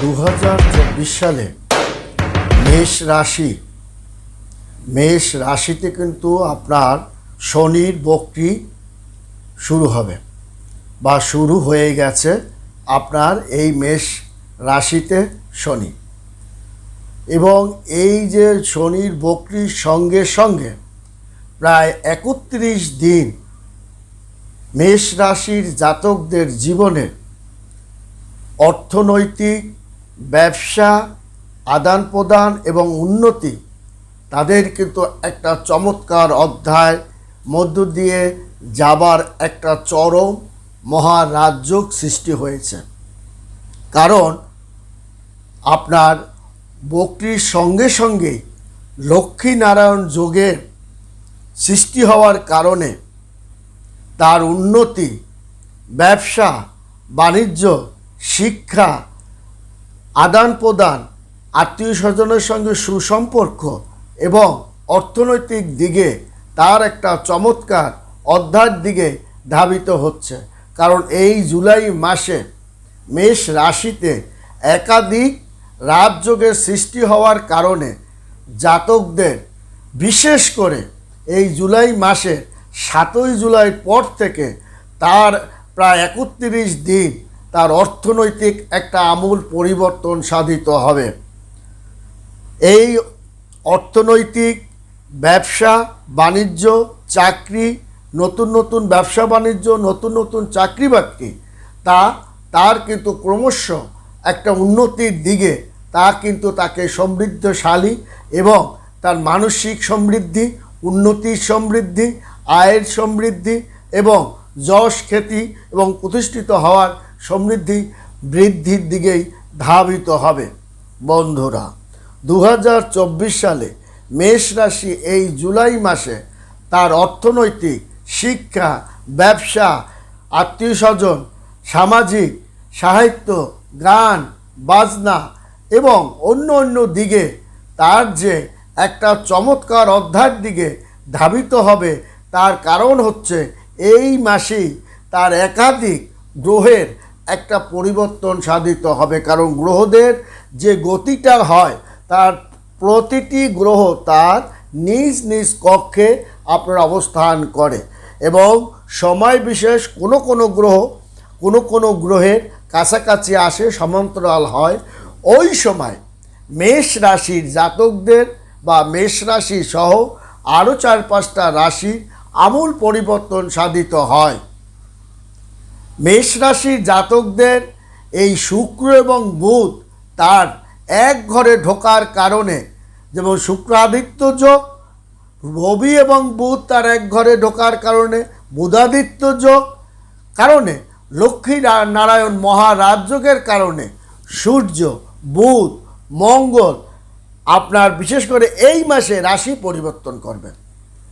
দু হাজার চব্বিশ সালে মেষ রাশি। মেষ রাশিতে কিন্তু আপনার শনির বক্রি শুরু হবে বা শুরু হয়ে গেছে আপনার এই মেষ রাশিতে শনি। এবং এই যে শনির বক্রির সঙ্গে সঙ্গে প্রায় একত্রিশ দিন মেষ রাশির জাতকদের জীবনে অর্থনৈতিক ব্যবসা, আদান প্রদান এবং উন্নতি তাদের কিন্তু একটা চমৎকার অধ্যায়। মধ্য দিয়ে যাবার একটা চরম মহারাজ্যক সৃষ্টি হয়েছে। কারণ আপনার বকরির সঙ্গে সঙ্গে লক্ষ্মীনারায়ণ যোগের সৃষ্টি হওয়ার কারণে তার উন্নতি, ব্যবসা, বাণিজ্য, শিক্ষা আদান প্রদান, আত্মীয় স্বজনের সঙ্গে সুসম্পর্ক এবং অর্থনৈতিক দিকে তার একটা চমৎকার অধ্যায়ের দিকে ধাবিত হচ্ছে। কারণ এই জুলাই মাসে মেষ রাশিতে একাধিক রাজযোগের সৃষ্টি হওয়ার কারণে জাতকদের বিশেষ করে এই জুলাই মাসে সাতই জুলাই পর থেকে তার প্রায় একত্রিশ দিন তার অর্থনৈতিক একটা আমূল পরিবর্তন সাধিত হবে। এই অর্থনৈতিক ব্যবসা, বাণিজ্য, চাকরি, নতুন নতুন ব্যবসা, বাণিজ্য, নতুন নতুন চাকরি বাকরি, তা, তার কিন্তু ক্রমশ একটা উন্নতির দিকে, তা কিন্তু তাকে সমৃদ্ধশালী এবং তার মানসিক সমৃদ্ধি, উন্নতির সমৃদ্ধি, আয়ের সমৃদ্ধি এবং যশ, খ্যাতি এবং প্রতিষ্ঠিত হওয়ার সমৃদ্ধি বৃদ্ধির দিকেই ধাবিত হবে বন্ধুরা। দু হাজার চব্বিশ সালে মেষ রাশি এই জুলাই মাসে তার অর্থনৈতিক, শিক্ষা, ব্যবসা আত্মীয় স্বজন সামাজিক, সাহিত্য, গান, বাজনা এবং অন্য অন্য দিকে তার যে একটা চমৎকার অধ্যায়ের দিকে ধাবিত হবে তার কারণ হচ্ছে এই মাসেই তার একাধিক গ্রহের একটা পরিবর্তন সাধিত হবে। কারণ গ্রহদের যে গতিটা হয়, তার প্রতিটি গ্রহ তার নিজ নিজ কক্ষে আপনার অবস্থান করে এবং সময় বিশেষ কোনো কোনো গ্রহ, কোনো কোনো গ্রহের কাছাকাছি আসে, সমান্তরাল হয়। ওই সময় মেষ রাশির জাতকদের বা মেষ রাশি সহ আরও চার পাঁচটা রাশির আমূল পরিবর্তন সাধিত হয়। মেষ রাশির জাতকদের এই শুক্র এবং বুধ তার এক ঘরে ঢোকার কারণে, যেমন শুক্রাদিত্য যোগ, রবি এবং বুধ তার এক ঘরে ঢোকার কারণে, বুধাদিত্য যোগ, কারণে লক্ষ্মী নারায়ণ মহারাজযোগের কারণে সূর্য, বুধ, মঙ্গল, আপনার বিশেষ করে এই মাসে রাশি পরিবর্তন করবেন।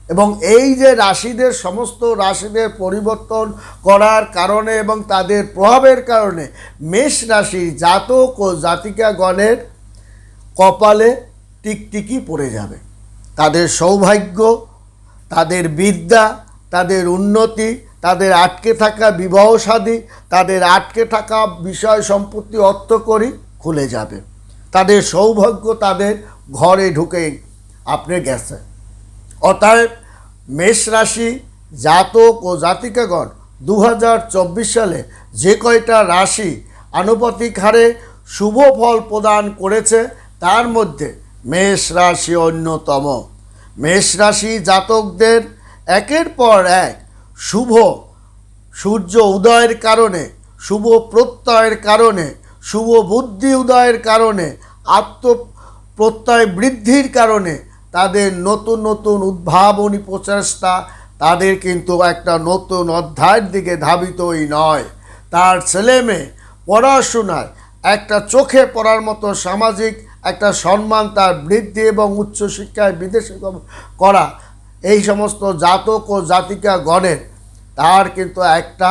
এবং এই যে রাশিদের সমস্ত রাশিদের পরিবর্তন করার কারণে এবং তাদের প্রভাবের কারণে মেষ রাশি জাতক ও জাতিকাগণের কপালে টিকটিকি পড়ে যাবে। তাদের সৌভাগ্য, তাদের বিদ্যা, তাদের উন্নতি, তাদের আটকে থাকা বিবাহ সাদী তাদের আটকে থাকা বিষয় সম্পত্তি অর্থ করি খুলে যাবে। তাদের সৌভাগ্য তাদের ঘরে ঢুকে আপনি গেছে অতএব মেষ রাশি জাতক ও জাতিকাগণ দু হাজার চব্বিশ সালে যে কয়টা রাশি আনুপাতিক হারে শুভ ফল প্রদান করেছে, তার মধ্যে মেষ রাশি অন্যতম। মেষ রাশি জাতকদের একের পর এক শুভ, সূর্য উদয়ের কারণে, শুভ প্রত্যয়ের কারণে, শুভ বুদ্ধি উদয়ের কারণে আত্ম প্রত্যয় বৃদ্ধির কারণে তাদের নতুন নতুন উদ্ভাবনী প্রচেষ্টা তাদের কিন্তু একটা নতুন অধ্যায়ের দিকে ধাবিতই নয়। তার ছেলে মেয়ে পড়াশোনায় একটা চোখে পড়ার মতো সামাজিক একটা সম্মান তার বৃদ্ধি এবং উচ্চশিক্ষায় বিদেশে করা এই সমস্ত জাতক ও জাতিকা গণের তার কিন্তু একটা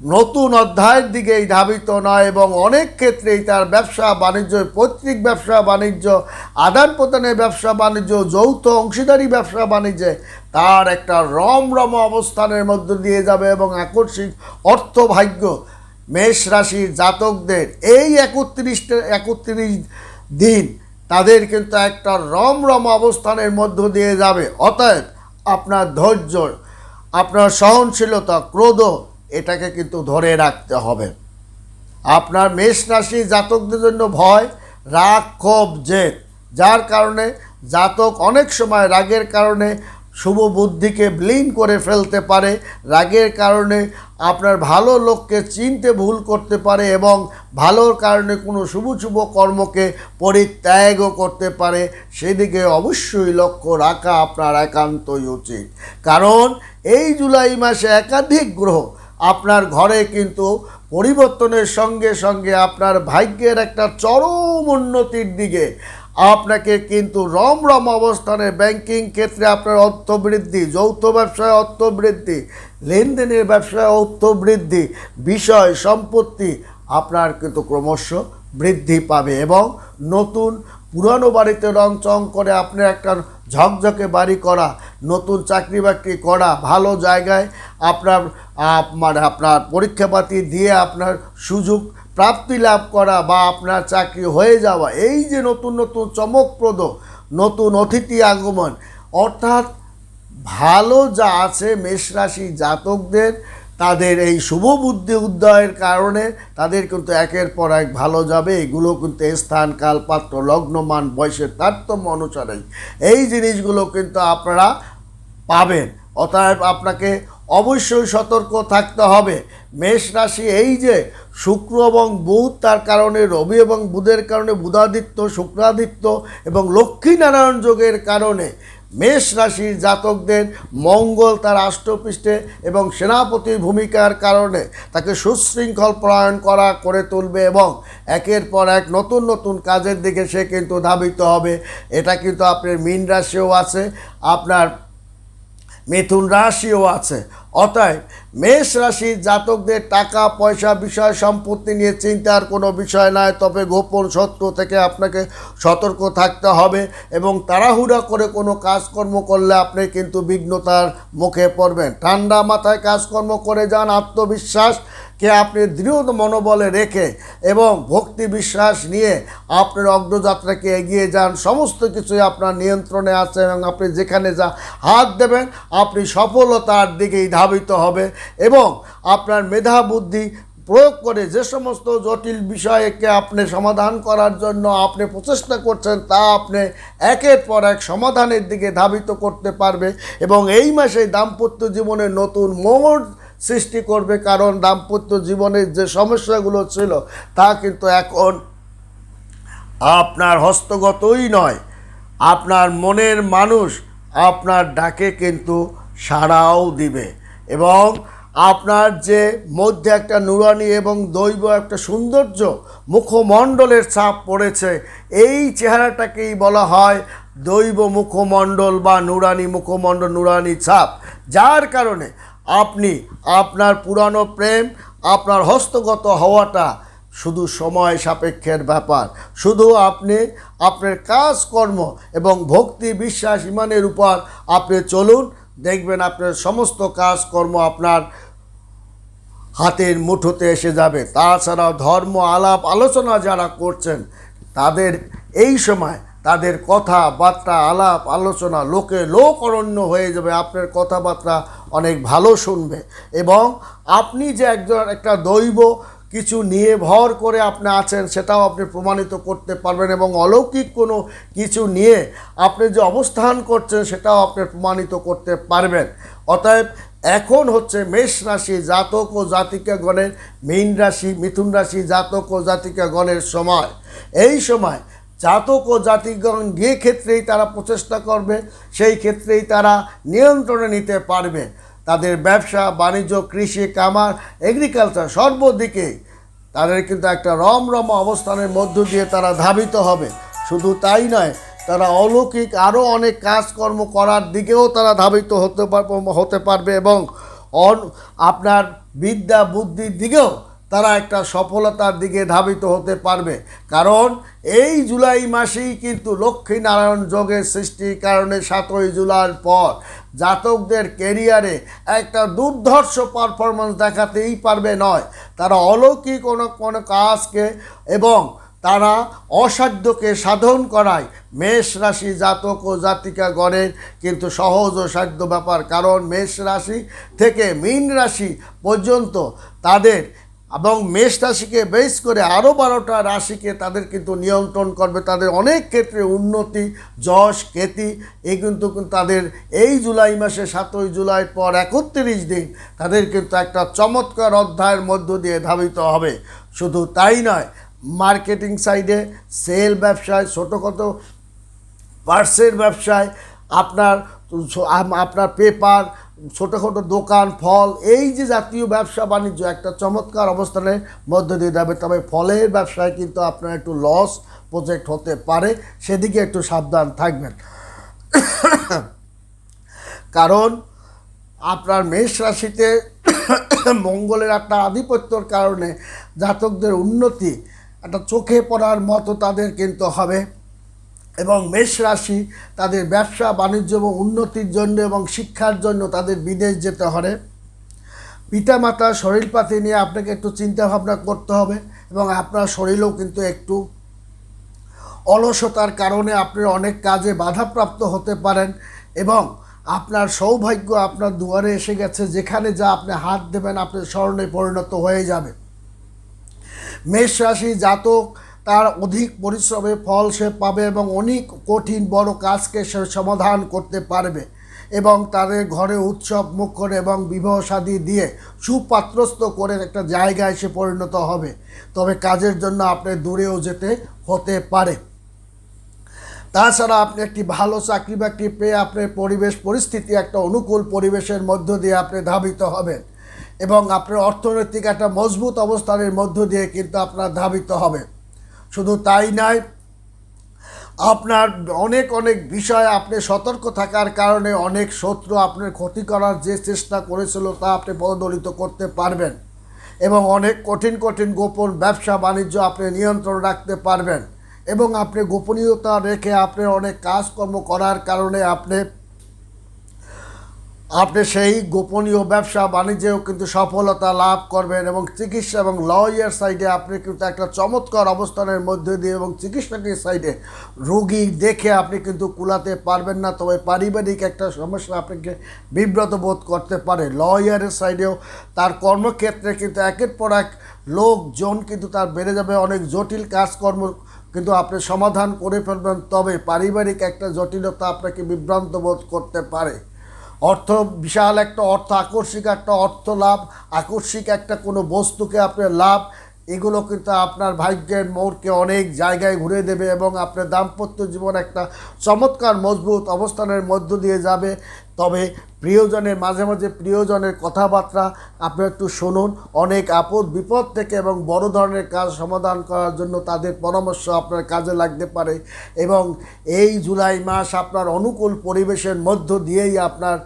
নতুন অধ্যায়ের দিকেই ধাবিত নয় এবং অনেক ক্ষেত্রেই তার ব্যবসা বাণিজ্য, পৈতৃক ব্যবসা বাণিজ্য, আদান প্রদানের ব্যবসা বাণিজ্য, যৌথ অংশীদারি ব্যবসা বাণিজ্যে তার একটা রমরম অবস্থানের মধ্য দিয়ে যাবে এবং আকস্মিক অর্থভাগ্য মেষ রাশির জাতকদের এই একত্রিশটা একত্রিশ দিন তাদের কিন্তু একটা রমরম অবস্থানের মধ্য দিয়ে যাবে। অতএব আপনার ধৈর্য, আপনার সহনশীলতা, ক্রোধ এটাকে কিন্তু ধরে রাখতে হবে। আপনার মেষ রাশি জাতকদের জন্য ভয়, রাগ, ক্ষোভ, জেদ। যার কারণে জাতক অনেক সময় রাগের কারণে শুভ বুদ্ধিকে ব্লিন করে ফেলতে পারে, রাগের কারণে আপনার ভালো লোককে চিনতে ভুল করতে পারে এবং ভালোর কারণে কোনো শুভ শুভ কর্মকে পরিত্যাগও করতে পারে। সেদিকে অবশ্যই লক্ষ্য রাখা আপনার একান্তই উচিত। কারণ এই জুলাই মাসে একাধিক গ্রহ আপনার ঘরে কিন্তু পরিবর্তনের সঙ্গে সঙ্গে আপনার ভাগ্যের একটা চরম উন্নতির দিকে আপনাকে কিন্তু রম রম অবস্থানে ব্যাংকিং ক্ষেত্রে আপনার অর্থ বৃদ্ধি, যৌথ ব্যবসায় অর্থ বৃদ্ধি, লেনদেনের ব্যবসায় অর্থ বৃদ্ধি, বিষয় সম্পত্তি আপনার কিন্তু ক্রমশ বৃদ্ধি পাবে এবং নতুন পুরানো বাড়িতে রং চং করে আপনি একটা ঝকঝকে বাড়ি করা নতুন চাকরি বাকরি করা ভালো জায়গায় আপনার আপ- মানে আপনার পরীক্ষাপাতি দিয়ে আপনার সুযোগ প্রাপ্তি লাভ করা বা আপনার চাকরি হয়ে যাওয়া, এই যে নতুন নতুন চমকপ্রদ, নতুন অতিথি আগমন, অর্থাৎ ভালো যা আছে মেষরাশি জাতকদের তাদের এই শুভ বুদ্ধি উদয়ের কারণে তাদের কিন্তু একের পর এক ভালো যাবে। এগুলো কিন্তু স্থান কাল পাত্র লগ্নমান, বয়সের তারতম্য অনুসারেই। এই জিনিসগুলো কিন্তু আপনারা পাবেন। অতএব আপনাকে অবশ্যই সতর্ক থাকতে হবে। মেষ রাশি এই যে শুক্র এবং বুধ, তার কারণে রবি এবং বুধের কারণে বুধাদিত্য, শুক্রাদিত্য এবং লক্ষ্মীনারায়ণ যোগের কারণে মেষ রাশির জাতকদের মঙ্গল তার রাষ্ট্রপৃষ্ঠে এবং সেনাপতির ভূমিকার কারণে তাকে সুশৃঙ্খল প্রয়ণ করা করে তুলবে এবং একের পর এক নতুন নতুন কাজের দিকে সে কিন্তু ধাবিত হবে। এটা কিন্তু আপনার মীন রাশিও আছে, আপনার মিথুন রাশিও আছে। অতএব মেষ রাশির জাতকদের টাকা, পয়সা, বিষয়, সম্পত্তি নিয়ে চিন্তার কোনো বিষয় নয় তবে গোপন শত্রু থেকে আপনাকে সতর্ক থাকতে হবে এবং তাড়াহুড়া করে কোনো কাজকর্ম করলে আপনি কিন্তু বিঘ্নতার মুখে পড়বেন। ঠান্ডা মাথায় কাজকর্ম করে যান, আত্মবিশ্বাস কে আপনি দৃঢ় মনোবলে রেখে এবং ভক্তি বিশ্বাস নিয়ে আপনার অগ্রযাত্রাকে এগিয়ে যান। সমস্ত কিছুই আপনার নিয়ন্ত্রণে আছে এবং আপনি যেখানে যা হাত দেবেন, আপনি সফলতার দিকেই ধাবিত হবে এবং আপনার মেধা বুদ্ধি প্রয়োগ করে যে সমস্ত জটিল বিষয়কে আপনি সমাধান করার জন্য আপনি প্রচেষ্টা করছেন, তা আপনি একের পর এক সমাধানের দিকে ধাবিত করতে পারবে এবং এই মাসে দাম্পত্য জীবনে নতুন মোড় সৃষ্টি করবে কারণ দাম্পত্য জীবনের যে সমস্যাগুলো ছিল, তা কিন্তু এখন আপনার হস্তগতই নয়। আপনার মনের মানুষ আপনার ডাকে কিন্তু সাড়াও দিবে। এবং আপনার যে মধ্যে একটা নুরানি এবং দৈব একটা সৌন্দর্য মুখমণ্ডলের ছাপ পড়েছে, এই চেহারাটাকেই বলা হয় দৈব মুখমণ্ডল বা নুরানি মুখমণ্ডল, নুরানি ছাপ। যার কারণে আপনি আপনার পুরানো প্রেম, আপনার হস্তগত হওয়াটা শুধু সময় সাপেক্ষের ব্যাপার। শুধু আপনি আপনার কাজকর্ম এবং ভক্তি, বিশ্বাস, ইমানের উপর আপনি চলুন দেখবেন আপনার সমস্ত কাজকর্ম আপনার হাতের মুঠোতে এসে যাবে। তাছাড়াও ধর্ম, আলাপ, আলোচনা যারা করছেন, তাদের এই সময় তাদের কথাবার্তা, আলাপ, আলোচনা লোকে লোক অরণ্য হয়ে যাবে, আপনার কথাবার্তা অনেক ভালো শুনবে। এবং আপনি যে একজন একটা দৈব কিছু নিয়ে ভর করে আপনি আছেন, সেটাও আপনি প্রমাণিত করতে পারবেন এবং অলৌকিক কোনো কিছু নিয়ে আপনি যে অবস্থান করছেন, সেটাও আপনি প্রমাণিত করতে পারবেন। অতএব এখন হচ্ছে মেষ রাশি জাতক ও জাতিকাগণের মীন রাশি, মিথুন রাশি জাতক ও জাতিকাগণের সময়। এই সময় জাতক ও জাতিগণ যে ক্ষেত্রেই তারা প্রচেষ্টা করবে, সেই ক্ষেত্রেই তারা নিয়ন্ত্রণে নিতে পারবে। তাদের ব্যবসা, বাণিজ্য, কৃষি, কামার এগ্রিকালচার সর্বদিকে তাদের কিন্তু একটা রমরম অবস্থানের মধ্য দিয়ে তারা ধাবিত হবে। শুধু তাই নয়, তারা অলৌকিক আরও অনেক কাজকর্ম করার দিকেও তারা ধাবিত হতে হতে পারবে এবং আপনার বিদ্যা, বুদ্ধির দিকেও তারা একটা সফলতার দিকে ধাবিত হতে পারবে। কারণ এই জুলাই মাসেই কিন্তু লক্ষ্মী নারায়ণ যোগের সৃষ্টির কারণে সাতই জুলাইয়ের পর জাতকদের কেরিয়ারে একটা দুর্ধর্ষ পারফরমেন্স দেখাতেই পারবে নয়। তারা অলৌকিক কোনো কোনো কাজকে এবং তারা অসাধ্যকে সাধন করায়। মেষ রাশি জাতক ও জাতিকা গণের কিন্তু সহজ ও সাধ্য ব্যাপার, কারণ মেষ রাশি থেকে মীন রাশি পর্যন্ত তাদের এবং মেষ রাশিকে বেস করে আরও বারোটা রাশিকে তাদের কিন্তু নিয়ন্ত্রণ করবে। তাদের অনেক ক্ষেত্রে উন্নতি, যশ, খ্যাতি এই কিন্তু কিন্তু তাদের এই জুলাই মাসে সাতই জুলাই পর একত্রিশ দিন তাদের কিন্তু একটা চমৎকার অধ্যায়ের মধ্য দিয়ে ধাবিত হবে। শুধু তাই নয়, মার্কেটিং সাইডে সেল ব্যবসায়, ছোটোখাটো পার্সের ব্যবসায়, আপনার আপনার পেপার ছোটোখাটো দোকান, ফল, এই যে জাতীয় ব্যবসা বাণিজ্য, একটা চমৎকার অবস্থানের মধ্য দিয়ে যাবে। তবে ফলের ব্যবসায় কিন্তু আপনার একটু লস প্রজেক্ট হতে পারে, সেদিকে একটু সাবধান থাকবেন। কারণ আপনার মেষ রাশিতে মঙ্গলের একটা আধিপত্যর কারণে জাতকদের উন্নতি, একটা চোখে পড়ার মতো তাদের কিন্তু হবে। এবং মেষ রাশি তাদের ব্যবসা, বাণিজ্য এবং উন্নতির জন্য এবং শিক্ষার জন্য তাদের বিদেশ যেতে হবে। পিতামাতার শরীরপাতি নিয়ে আপনাকে একটু চিন্তা ভাবনা করতে হবে এবং আপনার শরীরেও কিন্তু একটু অলসতার কারণে আপনি অনেক কাজে বাধাপ্রাপ্ত হতে পারেন এবং আপনার সৌভাগ্য আপনার দুয়ারে এসে গেছে, যেখানে যা আপনি হাত দেবেন আপনি স্মরণে পরিণত হয়ে যাবে। মেষ রাশি জাতক তার অধিক পরিশ্রমে ফল সে পাবে এবং অনেক কঠিন বড় কাজকে সে সমাধান করতে পারবে এবং তাদের ঘরে উৎসব মুখ করে এবং বিবাহ শাদী দিয়ে সুপাত্রস্থ করে একটা জায়গায় সে পরিণত হবে। তবে কাজের জন্য আপনি দূরেও যেতে হতে পারে। তাছাড়া আপনি একটি ভালো চাকরি বাকরি পেয়ে আপনার পরিবেশ, পরিস্থিতি একটা অনুকূল পরিবেশের মধ্য দিয়ে আপনি ধাবিত হবেন এবং আপনার অর্থনৈতিক একটা মজবুত অবস্থানের মধ্য দিয়ে কিন্তু আপনার ধাবিত হবে শুধু তাই নয় আপনার অনেক অনেক বিষয়ে আপনি সতর্ক থাকার কারণে অনেক শত্রু আপনার ক্ষতি করার যে চেষ্টা করেছিল তা আপনি পদদলিত করতে পারবেন এবং অনেক কঠিন কঠিন গোপন ব্যবসা বাণিজ্য আপনি নিয়ন্ত্রণ রাখতে পারবেন এবং আপনি গোপনীয়তা রেখে আপনি অনেক কাজকর্ম করার কারণে আপনি আপনি সেই গোপনীয় ব্যবসা বাণিজ্যেও কিন্তু সফলতা লাভ করবেন এবং চিকিৎসা এবং লয়ের সাইডে আপনি কিন্তু একটা চমৎকার অবস্থানের মধ্যে দিয়ে এবং চিকিৎসাটির সাইডে রোগী দেখে আপনি কিন্তু কুলাতে পারবেন না, তবে পারিবারিক একটা সমস্যা আপনাকে বিব্রত বোধ করতে পারে। লয়ারের সাইডেও তার কর্মক্ষেত্রে কিন্তু একের পর এক লোকজন কিন্তু তার বেড়ে যাবে, অনেক জটিল কাজকর্ম কিন্তু আপনি সমাধান করে ফেলবেন, তবে পারিবারিক একটা জটিলতা আপনাকে বিভ্রান্ত বোধ করতে পারে। অর্থ বিশাল একটা অর্থ, আকস্মিক একটা অর্থ লাভ, আকস্মিক একটা কোনো বস্তুকে আপনার লাভ, এগুলো কিন্তু আপনার ভাগ্যের মোড়কে অনেক জায়গায় ঘুরে দেবে এবং আপনার দাম্পত্য জীবন একটা চমৎকার, মজবুত অবস্থানের মধ্য দিয়ে যাবে। তবে প্রিয়জনের, মাঝে মাঝে প্রিয়জনের কথাবার্তা আপনি একটু শুনুন। অনেক আপদ, বিপদ থেকে এবং বড় ধরনের কাজ সমাধান করার জন্য তাদের পরামর্শ আপনার কাজে লাগতে পারে এবং এই জুলাই মাস আপনার অনুকূল পরিবেশের মধ্য দিয়েই আপনার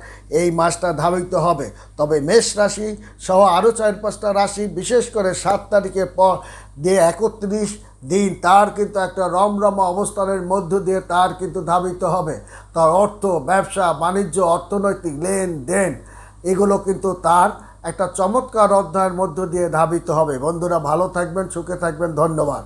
এই মাসটা ধাবিত হবে। তবে মেষ রাশি সহ আরও চার পাঁচটা রাশি বিশেষ করে সাত তারিখের পর দিয়ে একত্রিশ দিন তার কিন্তু একটা রমরমা অবস্থানের মধ্য দিয়ে তার কিন্তু ধাবিত হবে। তার অর্থ, ব্যবসা, বাণিজ্য, অর্থনৈতিক লেনদেন, এগুলো কিন্তু তার একটা চমৎকার অধ্যায়ের মধ্য দিয়ে ধাবিত হবে। বন্ধুরা, ভালো থাকবেন, সুখে থাকবেন, ধন্যবাদ।